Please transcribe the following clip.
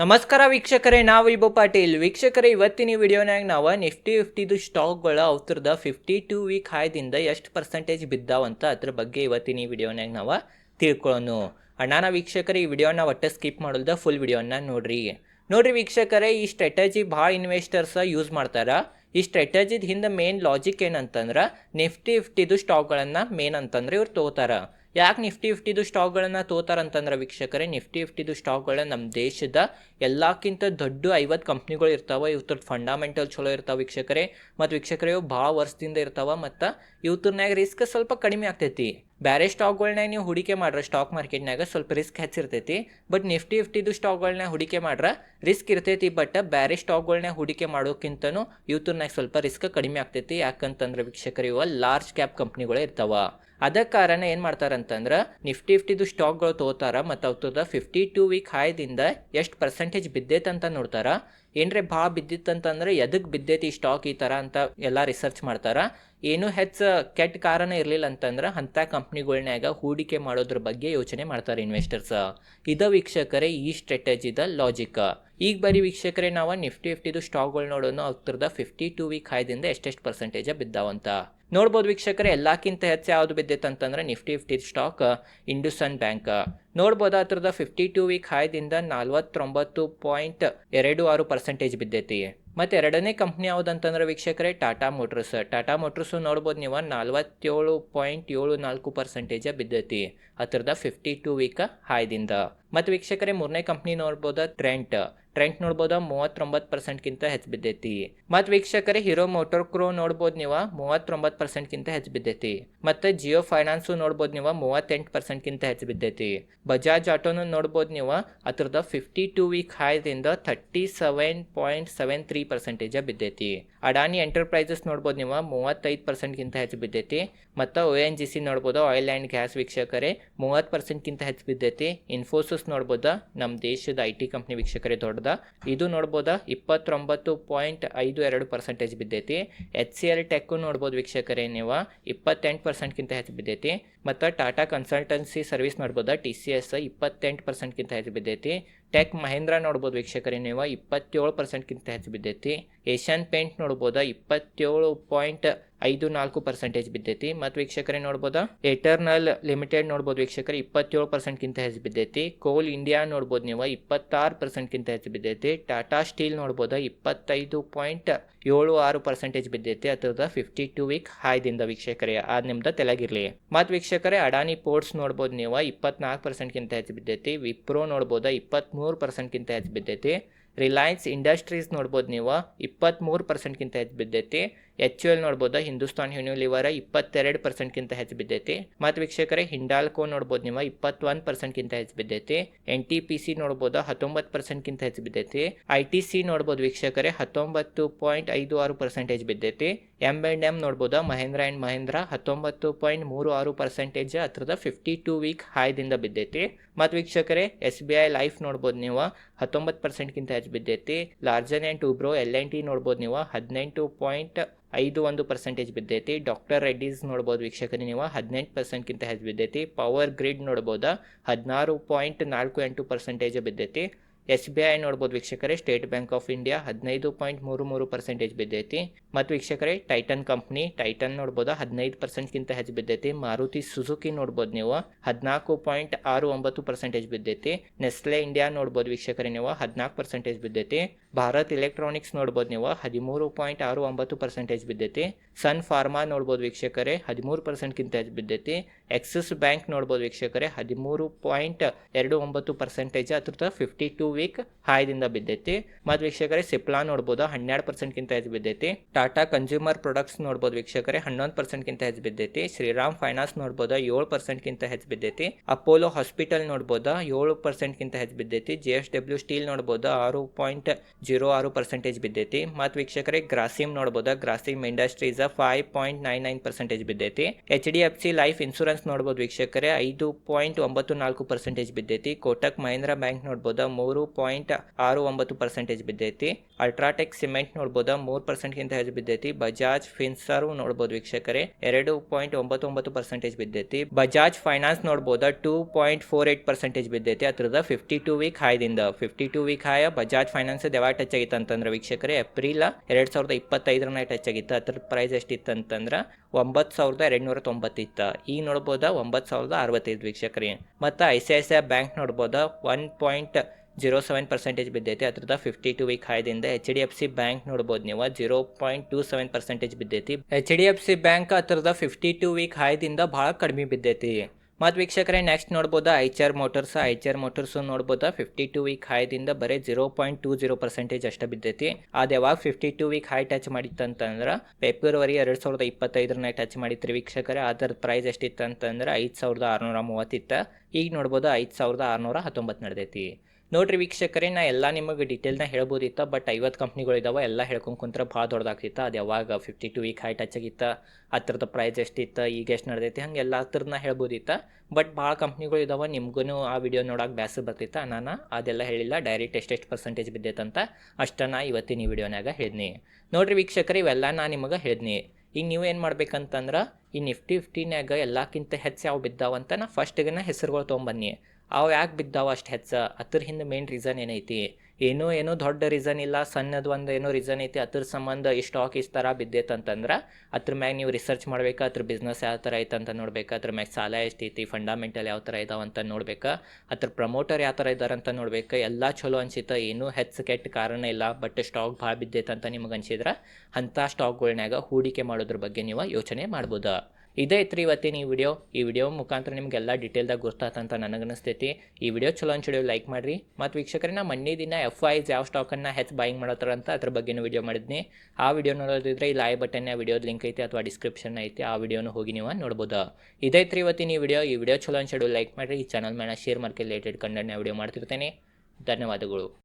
ನಮಸ್ಕಾರ ವೀಕ್ಷಕರೇ, ನಾವು ಇಬೋ ಪಾಟೀಲ್. ವೀಕ್ಷಕರೇ, ಇವತ್ತಿನ ವಿಡಿಯೋನಾಗ ನಾವು ನಿಫ್ಟಿ ಫಿಫ್ಟಿದು ಸ್ಟಾಕ್ಗಳು ಅವ್ರದ ಫಿಫ್ಟಿ ಟೂ ವೀಕ್ ಹಾಯ್ದಿಂದ ಎಷ್ಟು ಪರ್ಸೆಂಟೇಜ್ ಬಿದ್ದಾವಂತ ಅದ್ರ ಬಗ್ಗೆ ಇವತ್ತಿನ ಈ ವಿಡಿಯೋನಾಗ ನಾವು ತಿಳ್ಕೊಳ್ಳೋಣ ಅಣ್ಣನ ವೀಕ್ಷಕರೇ, ಈ ವಿಡಿಯೋನ ಒಟ್ಟೆ ಸ್ಕಿಪ್ ಮಾಡಲ್ದ ಫುಲ್ ವಿಡಿಯೋನ ನೋಡ್ರಿ. ನೋಡ್ರಿ ವೀಕ್ಷಕರೇ, ಈ ಸ್ಟ್ರಾಟಜಿ ಭಾಳ ಇನ್ವೆಸ್ಟರ್ಸ ಯೂಸ್ ಮಾಡ್ತಾರೆ. ಈ ಸ್ಟ್ರಾಟಜಿದ ಹಿಂದೆ ಮೇನ್ ಲಾಜಿಕ್ ಏನಂತಂದ್ರೆ, ನಿಫ್ಟಿ ಫಿಫ್ಟಿದು ಸ್ಟಾಕ್ಗಳನ್ನು ಮೇನ್ ಅಂತಂದ್ರೆ ಇವ್ರು ತಗೋತಾರ. ಯಾಕೆ ನಿಫ್ಟಿ ಫಿಫ್ಟಿದು ಸ್ಟಾಕ್ಗಳನ್ನು ತೋತಾರಂತಂದ್ರೆ ವೀಕ್ಷಕರೇ, ನಿಫ್ಟಿ ಫಿಫ್ಟಿದು ಸ್ಟಾಕ್ಗಳು ನಮ್ಮ ದೇಶದ ಎಲ್ಲಕ್ಕಿಂತ ದೊಡ್ಡ ಐವತ್ತು ಕಂಪ್ನಿಗಳು ಇರ್ತಾವೆ ಇವ್ರದ್ದು ಫಂಡಮೆಂಟಲ್ ಚಲೋ ಇರ್ತಾವೆ ವೀಕ್ಷಕರೇ. ಮತ್ತು ವೀಕ್ಷಕರೇ ಭಾಳ ವರ್ಷದಿಂದ ಇರ್ತಾವೆ, ಮತ್ತು ಇವ್ರನ್ಯಾಗ ರಿಸ್ಕ್ ಸ್ವಲ್ಪ ಕಡಿಮೆ ಆಗ್ತೈತಿ. ಬೇರೆ ಸ್ಟಾಕ್ಗಳ್ನಾಗ ನೀವು ಹೂಡಿಕೆ ಮಾಡ್ರೆ ಸ್ಟಾಕ್ ಮಾರ್ಕೆಟ್ನಾಗ ಸ್ವಲ್ಪ ರಿಸ್ಕ್ ಹೆಚ್ಚಿರ್ತೈತಿ, ಬಟ್ ನಿಫ್ಟಿ ಫಿಫ್ಟಿದು ಸ್ಟಾಕ್ಗಳನ್ನ ಹೂಡಿಕೆ ಮಾಡ್ರೆ ರಿಸ್ಕ್ ಇರ್ತೈತಿ, ಬಟ್ ಬೇರೆ ಸ್ಟಾಕ್ಗಳನ್ನ ಹೂಡಿಕೆ ಮಾಡೋಕ್ಕಿಂತನೂ ಇವ್ರನ್ಯಾಗ ಸ್ವಲ್ಪ ರಿಸ್ಕ್ ಕಡಿಮೆ ಆಗ್ತೈತಿ. ಯಾಕಂತಂದ್ರೆ ವೀಕ್ಷಕರು, ಇವ ಲಾರ್ಜ್ ಕ್ಯಾಪ್ ಕಂಪ್ನಿಗಳೇ ಇರ್ತಾವ. ಅದ ಕಾರಣ ಏನು ಮಾಡ್ತಾರಂತಂದ್ರೆ ನಿಫ್ಟಿ ಫಿಫ್ಟಿದು ಸ್ಟಾಕ್ಗಳು ತಗೋತಾರ ಮತ್ತು ಅವ್ರದ ಫಿಫ್ಟಿ ಟೂ ವೀಕ್ ಹಾಯ್ದಿಂದ ಎಷ್ಟು ಪರ್ಸೆಂಟೇಜ್ ಬಿದ್ದೈತಂತ ನೋಡ್ತಾರ. ಏನ್ರೆ ಭಾಳ ಬಿದ್ದಿತ್ತಂತಂದ್ರೆ ಎದಕ್ಕೆ ಬಿದ್ದೈತಿ ಈ ಸ್ಟಾಕ್ ಈ ಥರ ಅಂತ ಎಲ್ಲ ರಿಸರ್ಚ್ ಮಾಡ್ತಾರ. ಏನೂ ಹೆಚ್ಚು ಕೆಟ್ಟ ಕಾರಣ ಇರಲಿಲ್ಲ ಅಂತಂದ್ರೆ ಅಂಥ ಕಂಪ್ನಿಗಳ್ನ್ಯಾಗ ಹೂಡಿಕೆ ಮಾಡೋದ್ರ ಬಗ್ಗೆ ಯೋಚನೆ ಮಾಡ್ತಾರೆ ಇನ್ವೆಸ್ಟರ್ಸ್ ಇದ ವೀಕ್ಷಕರೇ ಈ ಸ್ಟ್ರಾಟಜಿದ ಲಾಜಿಕ್ ಈಗ ಬರೀ ವೀಕ್ಷಕರೇ ನಾವು ನಿಫ್ಟಿ ಫಿಫ್ಟಿದು ಸ್ಟಾಕ್ಗಳು ನೋಡೋಣ ಅವ್ರದ ಫಿಫ್ಟಿ ಟೂ ವೀಕ್ ಹಾಯ್ದಿಂದ ಎಷ್ಟೆಷ್ಟು ಪರ್ಸೆಂಟೇಜ ಬಿದ್ದಾವಂತ. ನೋಡ್ಬೋದು ವೀಕ್ಷಕರೇ, ಎಲ್ಲಕ್ಕಿಂತ ಹೆಚ್ಚು ಯಾವುದು ಬಿದ್ದೈತೆ ಅಂತಂದರೆ Nifty fifty stock IndusInd bank. ನೋಡ್ಬೋದು ಅದರದ ಫಿಫ್ಟಿ ಟೂ ವೀಕ್ ಹಾಯ್ದಿಂದ ನಲ್ವತ್ತೊಂಬತ್ತು ಪಾಯಿಂಟ್ ಎರಡು ಆರು ಪರ್ಸೆಂಟೇಜ್ ಬಿದ್ದೈತಿ. ಮತ್ತು ಎರಡನೇ ಕಂಪ್ನಿ ಯಾವುದಂತಂದ್ರೆ ವೀಕ್ಷಕರೇ, ಟಾಟಾ ಮೋಟ್ರಸ್. ಟಾಟಾ ಮೋಟ್ರಸ್ಸು ನೋಡ್ಬೋದು ನೀವು ನಲ್ವತ್ತೇಳು ಪಾಯಿಂಟ್ ಏಳು ನಾಲ್ಕು ಪರ್ಸೆಂಟೇಜ ಬಿದ್ದೈತಿ ಹತ್ತಿರದ ಫಿಫ್ಟಿ ಟೂ ವೀಕ್ ಹಾಯ್ದಿಂದ ಮತ್ತು ವೀಕ್ಷಕರೇ, ಮೂರನೇ ಕಂಪ್ನಿ ನೋಡ್ಬೋದು ಟ್ರೆಂಟ್. ಟ್ರೆಂಟ್ ನೋಡ್ಬೋದು ಮೂವತ್ತೊಂಬತ್ತು ಪರ್ಸೆಂಟ್ಗಿಂತ ಹೆಚ್ಚು ಬಿದ್ದೈತಿ. ಮತ್ತು ವೀಕ್ಷಕರೇ ಹೀರೋ ಮೋಟರ್ ಕ್ರೋ ನೋಡ್ಬೋದು ನೀವು ಮೂವತ್ತೊಂಬತ್ತು ಪರ್ಸೆಂಟ್ಗಿಂತ ಹೆಚ್ಚು ಬಿದ್ದೈತಿ. ಮತ್ತು ಜಿಯೋ ಫೈನಾನ್ಸು ನೋಡ್ಬೋದು ನೀವು ಮೂವತ್ತೆಂಟು ಪರ್ಸೆಂಟ್ಗಿಂತ ಹೆಚ್ಚು ಬಿದ್ದೈತಿ. ಬಜಾಜ್ ಆಟೋನು ನೋಡ್ಬೋದು ನೀವು ಅದ್ರದ fifty two week ಹಾಯ್ದಿಂದ thirty seven point seven three percentage ಬಿದ್ದೈತಿ. Adani enterprises ನೋಡ್ಬೋದು ನೀವು ಮೂವತ್ತೈದು ಪರ್ಸೆಂಟ್ಗಿಂತ ಹೆಚ್ಚು ಬಿದ್ದೈತಿ. ಮತ್ತು ಒ ಎನ್ ಜಿ ಸಿ ನೋಡ್ಬೋದು ಆಯಿಲ್ ಆ್ಯಂಡ್ ಗ್ಯಾಸ್ ವೀಕ್ಷಕರೇ. ಮೂವತ್ತು ಪರ್ಸೆಂಟ್ಗಿಂತ ಹೆಚ್ಚು ಬಿದ್ದೈತಿ. ಇನ್ಫೋಸಿಸ್ ನೋಡ್ಬೋದು ನಮ್ಮ ದೇಶದ ಐ ಟಿ ಕಂಪ್ನಿ ವೀಕ್ಷಕರೇ ದೊಡ್ಡದ. ಇದು ನೋಡ್ಬೋದು, ಇಪ್ಪತ್ತೊಂಬತ್ತು ಪಾಯಿಂಟ್ ಐದು ಎರಡು ಪರ್ಸೆಂಟೇಜ್ ಬಿದ್ದೈತಿ. ಎಚ್ ಸಿ ಎಲ್ ಟೆಕ್ಕು ನೋಡ್ಬೋದು ವೀಕ್ಷಕರೇ ನೀವು. ಇಪ್ಪತ್ತೆಂಟು ಪರ್ಸೆಂಟ್ಗಿಂತ ಹೆಚ್ಚು ಬಿದ್ದೈತಿ. ಮತ್ತು ಟಾಟಾ ಕನ್ಸಲ್ಟೆನ್ಸಿ ಸರ್ವಿಸ್ ನೋಡ್ಬೋದಾ ಟಿ ಸಿ ಎಸ್ ಇಪ್ಪತ್ತೆಂಟು ಪರ್ಸೆಂಟ್ಗಿಂತ ಹೆಚ್ಚು ಬಿದ್ದೈತಿ. ಟೆಕ್ ಮಹೇಂದ್ರ ನೋಡ್ಬೋದು ವೀಕ್ಷಕರೇ ನೀವು, ಇಪ್ಪತ್ತೇಳು ಪರ್ಸೆಂಟ್ಗಿಂತ ಹೆಚ್ಚು ಬಿದ್ದೈತಿ. ಏಷ್ಯನ್ ಪೇಂಟ್ ನೋಡ್ಬೋದಾ, ಇಪ್ಪತ್ತೇಳು ಪಾಯಿಂಟ್ ಐದು ನಾಲ್ಕು ಪರ್ಸೆಂಟೇಜ್ ಬಿದ್ದೈತಿ. ಮತ್ತು ವೀಕ್ಷಕರೇ ನೋಡ್ಬೋದಾ? ಎಟರ್ನಲ್ ಲಿಮಿಟೆಡ್ ನೋಡ್ಬೋದು ವೀಕ್ಷಕರೇ, ಇಪ್ಪತ್ತೇಳು ಪರ್ಸೆಂಟ್ಗಿಂತ ಹೆಚ್ಚು ಬಿದ್ದೈತಿ. ಕೋಲ್ ಇಂಡಿಯಾ ನೋಡ್ಬೋದು ನೀವು, ಇಪ್ಪತ್ತಾರು ಪರ್ಸೆಂಟ್ಗಿಂತ ಹೆಚ್ಚು ಬಿದ್ದೈತಿ. ಟಾಟಾ ಸ್ಟೀಲ್ ನೋಡ್ಬೋದಾ, ಇಪ್ಪತ್ತೈದು ಪಾಯಿಂಟ್ ಏಳು ಆರು ಪರ್ಸೆಂಟೇಜ್ ಬಿದ್ದೈತಿ. ಅದ್ರದ ಫಿಫ್ಟಿ ಟೂ ವೀಕ್ ಹಾಯ್ದಿಂದ ವೀಕ್ಷಕರೇ ಅದು ನಿಮ್ದು ತೆಲಗಿರಲಿ. ಮತ್ತು ವೀಕ್ಷಕರೇ ಅಡಾನಿ ಪೋರ್ಟ್ಸ್ ನೋಡ್ಬೋದು ನೀವು, ಇಪ್ಪತ್ನಾಲ್ಕು ಪರ್ಸೆಂಟ್ಗಿಂತ ಹೆಚ್ಚು ಬಿದ್ದೈತಿ. ವಿಪ್ರೋ ನೋಡ್ಬೋದಾ ಇಪ್ಪತ್ತ್ಮೂರು ಪರ್ಸೆಂಟ್ಗಿಂತ ಹೆಚ್ಚು ಬಿದ್ದೈತಿ. ರಿಲಯನ್ಸ್ ಇಂಡಸ್ಟ್ರೀಸ್ ನೋಡ್ಬೋದು ನೀವು ಇಪ್ಪತ್ತ್ಮೂರು ಪರ್ಸೆಂಟ್ಗಿಂತ ಹೆಚ್ಚು ಬಿದ್ದೈತಿ. ಎಚ್ ಯು ಎಲ್ ನೋಡ್ಬೋದು? ಹಿಂದೂಸ್ತಾನ್ ಯೂನಿಲಿವರ ಇಪ್ಪತ್ತೆರಡು ಪರ್ಸೆಂಟ್ಗಿಂತ ಹೆಚ್ಚು ಬಿದ್ದೈತಿ. ಮತ್ತು ವೀಕ್ಷಕರೇ ಹಿಂಡಾಲ್ಕೋ ನೋಡ್ಬೋದು ನೀವು, ಇಪ್ಪತ್ತೊಂದು ಪರ್ಸೆಂಟ್ಗಿಂತ ಹೆಚ್ಚು ಬಿದ್ದೈತಿ. ಎನ್ ಟಿ ಪಿ ಸಿ ನೋಡ್ಬೋದು? ಹತ್ತೊಂಬತ್ತು ಪರ್ಸೆಂಟ್ಗಿಂತ ಹೆಚ್ಚು ಬಿದ್ದೈತಿ. ಐ ಟಿ ಸಿ ನೋಡ್ಬೋದು ವೀಕ್ಷಕರೇ, ಹತ್ತೊಂಬತ್ತು ಪಾಯಿಂಟ್ ಐದು ಆರು ಪರ್ಸೆಂಟೇಜ್ ಬಿದ್ದೈತಿ. ಎಂ ಆ್ಯಂಡ್ ಎಂ ನೋಡ್ಬೋದು? ಮಹೇಂದ್ರ ಆ್ಯಂಡ್ ಮಹೇಂದ್ರ, ಹತ್ತೊಂಬತ್ತು ಪಾಯಿಂಟ್ ಮೂರು ಆರು ಪರ್ಸೆಂಟೇಜ್ ಹತ್ರದ ಫಿಫ್ಟಿ ಟೂ ವೀಕ್ ಹಾಯ್ದಿಂದ ಬಿದ್ದೈತಿ. ಮತ್ತು ವೀಕ್ಷಕರೇ ಎಸ್ ಬಿ ಐ ಲೈಫ್ ನೋಡ್ಬೋದು ನೀವು, ಹತ್ತೊಂಬತ್ತು ಪರ್ಸೆಂಟ್ಗಿಂತ ಹೆಚ್ಚು ಬಿದ್ದೈತಿ. Larsen and Toubro L and T ನೋಡ್ಬೋದು ನೀವು, ಹದಿನೆಂಟು ಪಾಯಿಂಟ್ ಐದು ಒಂದು ಪರ್ಸೆಂಟೇಜ್ ಬಿದ್ದೈತಿ. ಡಾಕ್ಟರ್ ರೆಡ್ಡೀಸ್ ನೋಡ್ಬೋದು ವೀಕ್ಷಕರಿ ನೀವು. ಹದಿನೆಂಟು ಪರ್ಸೆಂಟ್ಗಿಂತ ಹೆಚ್ಚು ಬಿದ್ದೈತಿ. ಪವರ್ ಗ್ರಿಡ್ ನೋಡ್ಬೋದು? ಹದಿನಾರು ಪಾಯಿಂಟ್ ನಾಲ್ಕು ಎಂಟು ಪರ್ಸೆಂಟೇಜ್ ಬಿದ್ದೈತಿ. ಎಸ್ ಬಿ ಐ ನೋಡ್ಬೋದು ವೀಕ್ಷಕರೇ, ಸ್ಟೇಟ್ ಬ್ಯಾಂಕ್ ಆಫ್ ಇಂಡಿಯಾ ಹದಿನೈದು ಪಾಯಿಂಟ್ ಮೂರು ಮೂರು ಪರ್ಸೆಂಟೇಜ್ ಬಿದ್ದೈತಿ. ಮತ್ತು ವೀಕ್ಷಕರೇ, ಟೈಟನ್ ಕಂಪ್ನಿ, ಟೈಟನ್ ನೋಡ್ಬೋದು, ಹದಿನೈದು ಪರ್ಸೆಂಟ್ಗಿಂತ ಹೆಚ್ಚು ಬಿದ್ದೈತಿ. ಮಾರುತಿ ಸುಜುಕಿ ನೋಡ್ಬೋದು ನೀವು, ಹದಿನಾಲ್ಕು ಪಾಯಿಂಟ್ ಆರು ಒಂಬತ್ತು ಪರ್ಸೆಂಟೇಜ್ ಬಿದ್ದೈತಿ. ನೆಸ್ಲೆ ಇಂಡಿಯಾ ನೋಡ್ಬೋದು ವೀಕ್ಷಕರೇ ನೀವು, ಹದಿನಾಲ್ಕು ಪರ್ಸೆಂಟೇಜ್ ಬಿದ್ದೈತಿ. ಭಾರತ್ ಎಲೆಕ್ಟ್ರಾನಿಕ್ಸ್ ನೋಡ್ಬೋದು ನೀವು, ಹದಿಮೂರು ಪಾಯಿಂಟ್ ಆರು ಒಂಬತ್ತು ಪರ್ಸೆಂಟೇಜ್ ಬಿದ್ದೈತಿ. ಸನ್ ಫಾರ್ಮಾ ನೋಡ್ಬೋದು ವೀಕ್ಷಕರೇ, ಹದಿಮೂರು ಪರ್ಸೆಂಟ್ಗಿಂತ ಹೆಚ್ಚು ಬಿದ್ದೈತಿ. ಎಕ್ಸಿಸ್ ಬ್ಯಾಂಕ್ ನೋಡ್ಬೋದು ವೀಕ್ಷಕರೇ, ಹದಿಮೂರು ಪಾಯಿಂಟ್ ಎರಡು ಒಂಬತ್ತು ಪರ್ಸೆಂಟೇಜ್ ಅದ್ರ ಫಿಫ್ಟಿ ಟೂ ವೀಕ್ ಹಾಯ್ದಿಂದ ಬಿದ್ದೈತಿ. ಮತ್ತು ವೀಕ್ಷಕರೇ ಸಿಪ್ಲಾ ನೋಡ್ಬೋದು? ಹನ್ನೆರಡು ಪರ್ಸೆಂಟ್ಗಿಂತ ಹೆಚ್ಚು ಬಿದ್ದೈತಿ. ಟಾಟಾ ಕನ್ಸ್ಯೂಮರ್ ಪ್ರಾಡಕ್ಟ್ಸ್ ನೋಡ್ಬೋದು ವೀಕ್ಷಕರೇ, ಹನ್ನೊಂದು ಪರ್ಸೆಂಟ್ಗಿಂತ ಹೆಚ್ಚು ಬಿದ್ದೈತಿ. ಶ್ರೀರಾಮ್ ಫೈನಾನ್ಸ್ ನೋಡ್ಬೋದು? ಏಳು ಪರ್ಸೆಂಟ್ಗಿಂತ ಹೆಚ್ಚು ಬಿದ್ದೈತಿ. ಅಪೋಲೋ ಹಾಸ್ಪಿಟಲ್ ನೋಡ್ಬೋದು? ಏಳು ಪರ್ಸೆಂಟ್ಗಿಂತ ಹೆಚ್ಚು ಬಿದ್ದೈತಿ. ಜೆ ಎಸ್ ಡಬ್ಲ್ಯೂ ಸ್ಟೀಲ್ ನೋಡ್ಬೋದು? ಆರು ಪಾಯಿಂಟ್ ಜೀರೋ ಆರು ಪರ್ಸೆಂಟೇಜ್ ಬಿದ್ದೈತಿ. ಮತ್ತು ವೀಕ್ಷಕರೇ ಗ್ರಾಸಿಮ್ ನೋಡ್ಬೋದು? Grasim industries five point nine nine percentage ಬಿದ್ದೈತಿ. H D F C life insurance ನೋಡ್ಬೋದು ವೀಕ್ಷಕರೇ, ಐದು ಪಾಯಿಂಟ್ ಒಂಬತ್ತು ನಾಲ್ಕು ಪರ್ಸೆಂಟೇಜ್ ಬಿದ್ದೈತಿ. ಕೋಟಕ್ ಮಹೇಂದ್ರ ಬ್ಯಾಂಕ್ ನೋಡ್ಬೋದು? ಮೂರು ಮೂರು ಪಾಯಿಂಟ್ ಆರು ಒಂಬತ್ತು ಪರ್ಸೆಂಟೇಜ್ ಬಿದ್ದೈತಿ. ಅಲ್ಟ್ರಾಟೆಕ್ ಸಿಮೆಂಟ್ ನೋಡ್ಬೋದಾ, ಮೂರು ಪರ್ಸೆಂಟ್ಗಿಂತ ಹೆಚ್ಚು ಬಿದ್ದೈತಿ. ಬಜಾಜ್ ಫಿನ್ಸರ್ವ್ ನೋಡ್ಬೋದು ವೀಕ್ಷಕರೇ, ಎರಡು ಪಾಯಿಂಟ್ ಒಂಬತ್ತು ಒಂಬತ್ತು ಪರ್ಸೆಂಟೇಜ್ ಬಿದ್ದೈತಿ. Bajaj finance ನೋಡ್ಬೋದಾ two point four eight percentage ಬಿದ್ದೈತಿ. ಅದ್ರದ fifty two week ಹಾಯ್ದಿಂದ fifty two week high Bajaj finance ಯಾವಾಗ ಟಚ್ ಆಗಿತ್ತು ಅಂತಂದ್ರೆ ವೀಕ್ಷಕರೇ ಏಪ್ರಿಲ್ ಎರಡ್ ಸಾವಿರದ ಇಪ್ಪತ್ತೈದರನೇ ಟಚ್ ಆಗಿತ್ತು. ಅದ್ರ ಪ್ರೈಸ್ ಎಷ್ಟಿತ್ತು ಅಂತಂದ್ರೆ ಒಂಬತ್ತು ಸಾವಿರದ ಎರಡು ನೂರ ತೊಂಬತ್ತಿತ್ತು ಈಗ ನೋಡ್ಬೋದಾ, ಒಂಬತ್ತು ಸಾವಿರದ ಅರವತ್ತೈದು ವೀಕ್ಷಕರೇ. ಮತ್ತು I C I C I bank ನೋಡ್ಬೋದಾ one point zero seven percentage ಬಿದ್ದೈತೆ. ಅದ್ರದ fifty two week ಹಾಯ್ದಿಂದ H D F C bank ನೋಡ್ಬೋದು ನೀವು. Zero point two seven percentage ಬಿದ್ದೈತಿ. H D F C bank ಹತ್ರದ ಫಿಫ್ಟಿ ಟು ವೀಕ್ ಹಾಯ್ದಿಂದ ಭಾಳ ಕಡಿಮೆ ಬಿದ್ದೈತಿ. ಮತ್ತು ವೀಕ್ಷಕರೇ ನೆಕ್ಸ್ಟ್ ನೋಡ್ಬೋದಾ ಆರ್ ಮೋಟರ್ಸ್ ಐಚರ್ ಮೋಟರ್ಸು ನೋಡ್ಬೋದಾ ಫಿಫ್ಟಿ ಟು ವೀಕ್ ಹಾಯ್ದಿಂದ ಬರೀ zero point two zero percentage ಅಷ್ಟೇ ಬಿದ್ದೈತಿ. ಅದು ಯಾವಾಗ fifty two week high touch ಮಾಡಿತ್ತಂತಂದ್ರೆ February ಎರಡು ಸಾವಿರದ ಇಪ್ಪತ್ತೈದರನೇ ಟಚ್ ಮಾಡಿತ್ರಿ ವೀಕ್ಷಕರೇ. ಅದರ ಪ್ರೈಸ್ ಎಷ್ಟಿತ್ತು ಅಂತಂದ್ರೆ ಐದು ಸಾವಿರದ ಆರುನೂರ ಮೂವತ್ತಿತ್ತು ಈಗ ನೋಡ್ಬೋದು ಐದು ಸಾವಿರದ ಆರುನೂರ ಹತ್ತೊಂಬತ್ತು ನಡೆದೈತಿ. ನೋಡ್ರಿ ವೀಕ್ಷಕರೇ, ನಾ ಎಲ್ಲ ನಿಮಗೆ ಡೀಟೇಲ್ನ ಹೇಳ್ಬೋದಿತ್ತು ಬಟ್ ಐವತ್ತು ಕಂಪ್ನಿಗಳು ಇದಾವೆ, ಎಲ್ಲ ಹೇಳ್ಕೊಂಡು ಕುಂತ್ರೆ ಭಾಳ ದೊಡ್ಡದಾಗ್ತಿತ್ತು. ಅದು ಯಾವಾಗ fifty two week high touch ಆಗಿತ್ತು, ಹತ್ರದ ಪ್ರೈಸ್ ಎಷ್ಟಿತ್ತು, ಈಗ ಎಷ್ಟು ನಡೆದೈತಿ, ಹಂಗೆ ಎಲ್ಲ ಹತ್ರನ ಹೇಳ್ಬೋದಿತ್ತು. ಬಟ್ ಭಾಳ ಕಂಪ್ನಿಗಳು ಇದಾವೆ ನಿಮ್ಗೂ ಆ ವಿಡಿಯೋ ನೋಡೋಕೆ ಬ್ಯಾಸ ಬರ್ತಿತ್ತು. ನಾನು ಅದೆಲ್ಲ ಹೇಳಿಲ್ಲ ಡೈರೆಕ್ಟ್ ಎಷ್ಟೆಷ್ಟು ಪರ್ಸೆಂಟೇಜ್ ಬಿದ್ದೈತಂತ ಅಷ್ಟನ್ನ ಇವತ್ತಿನ ಈ ವಿಡಿಯೋನಾಗ ಹೇಳಿದ್ನಿ. ನೋಡ್ರಿ ವೀಕ್ಷಕರೇ, ಇವೆಲ್ಲ ನಾನು ನಿಮಗೆ ಹೇಳಿದ್ನಿ. ಈಗ ನೀವು ಏನು ಮಾಡ್ಬೇಕಂತಂದ್ರೆ, ಈ ನಿಫ್ಟಿ ಫಿಫ್ಟಿನಾಗ ಎಲ್ಲಕ್ಕಿಂತ ಹೆಚ್ಚು ಯಾವ ಬಿದ್ದಾವಂತ ನಾ ಫಸ್ಟಿಗೆ ಹೆಸರುಗಳು ತೊಗೊಂಬನ್ನಿ. ಅವು ಯಾಕೆ ಬಿದ್ದಾವ ಅಷ್ಟು ಹೆಚ್ಚು? ಅದ್ರ ಹಿಂದೆ ಮೇನ್ ರೀಸನ್ ಏನೈತಿ? ಏನೋ ಏನೋ ದೊಡ್ಡ ರೀಸನ್ ಇಲ್ಲ, ಸಣ್ಣದು ಒಂದು ಏನೋ ರೀಸನ್ ಐತಿ ಅದ್ರ ಸಂಬಂಧ ಈ ಸ್ಟಾಕ್ ಇಷ್ಟು ಥರ ಬಿದ್ದೈತೆ ಅಂತಂದ್ರೆ ಅದ್ರ ಮ್ಯಾಗ ನೀವು ರಿಸರ್ಚ್ ಮಾಡ್ಬೇಕು ಅದ್ರ ಬಿಸ್ನೆಸ್ ಯಾವ ಥರ ಐತೆ ಅಂತ ನೋಡ್ಬೇಕು ಅದ್ರ ಮ್ಯಾಗ ಸಾಲ ಎಷ್ಟೈತಿ ಫಂಡಮೆಂಟಲ್ ಯಾವ ಥರ ಇದಾವೆ ಅಂತ ನೋಡ್ಬೇಕು ಅದ್ರ ಪ್ರಮೋಟರ್ ಯಾವ ಥರ ಇದ್ದಾರೆ ಅಂತ ನೋಡ್ಬೇಕು, ಎಲ್ಲ ಚಲೋ ಅನ್ಸಿತ್ತು, ಏನೂ ಹೆಚ್ಚು ಕೆಟ್ಟ ಕಾರಣ ಇಲ್ಲ ಬಟ್ ಸ್ಟಾಕ್ ಭಾಳ ಬಿದ್ದೈತೆ ಅಂತ ನಿಮಗೆ ಅನ್ಸಿದ್ರೆ ಅಂಥ ಸ್ಟಾಕ್ಗಳ್ನಾಗ ಹೂಡಿಕೆ ಮಾಡೋದ್ರ ಬಗ್ಗೆ ನೀವು ಯೋಚನೆ ಮಾಡ್ಬೋದು. ಇದೇ ಐತ್ರಿ ಇವತ್ತಿನ ಈ ವಿಡಿಯೋ ಈ ವಿಡಿಯೋ ಮುಖಾಂತರ ನಿಮಗೆಲ್ಲ ಡೀಟೇಲ್ದಾಗ ಗೊತ್ತಾತಂತ ನನಗೆ ಅನಿಸ್ತೈತಿ ಈ ವಿಡಿಯೋ ಚಲೋ ಅನ್ಸಿಡಿಯೋ ಲೈಕ್ ಮಾಡಿರಿ. ಮತ್ತು ವೀಕ್ಷಕರೇ, ನಾ ಮೊನ್ನೆ ದಿನ ಎಫ್ ಐಸ್ ಯಾವ ಸ್ಟಾಕನ್ನು ಹೆಚ್ಚು ಬಾಯಿಂಗ್ ಮಾಡತ್ತಾರ ಅಂತ ಅದ್ರ ಬಗ್ಗೆನೂ ವಿಡಿಯೋ ಮಾಡಿದ್ನಿ. ಆ ವಿಡಿಯೋ ನೋಡೋದಿದ್ರೆ ಇಲ್ಲಿ ಐ ಬಟನ್ ವಿಡಿಯೋದ ಲಿಂಕ್ ಐತಿ ಅಥವಾ ಡಿಸ್ಕ್ರಿಪ್ಷನ್ ಐತಿ, ಆ ವಿಡಿಯೋನು ಹೋಗಿ ನೀವು ನೋಡ್ಬೋದು. ಇದೈತ್ರಿ ಇವತ್ತಿನ ಈ ವಿಡಿಯೋ ಈ ವಿಡಿಯೋ ಚಲೋ ಅನ್ಸಿಡಿಯೋ ಲೈಕ್ ಮಾಡಿರಿ. ಈ ಚಾನಲ್ ಮೇಲೆ ಶೇರ್ ಮಾರ್ಕೆಟ್ ರಿಲೇಟೆಡ್ ಕಂಡೆಂಟ್ನ ವಿಡಿಯೋ ಮಾಡ್ತಿರ್ತೇನೆ. ಧನ್ಯವಾದಗಳು.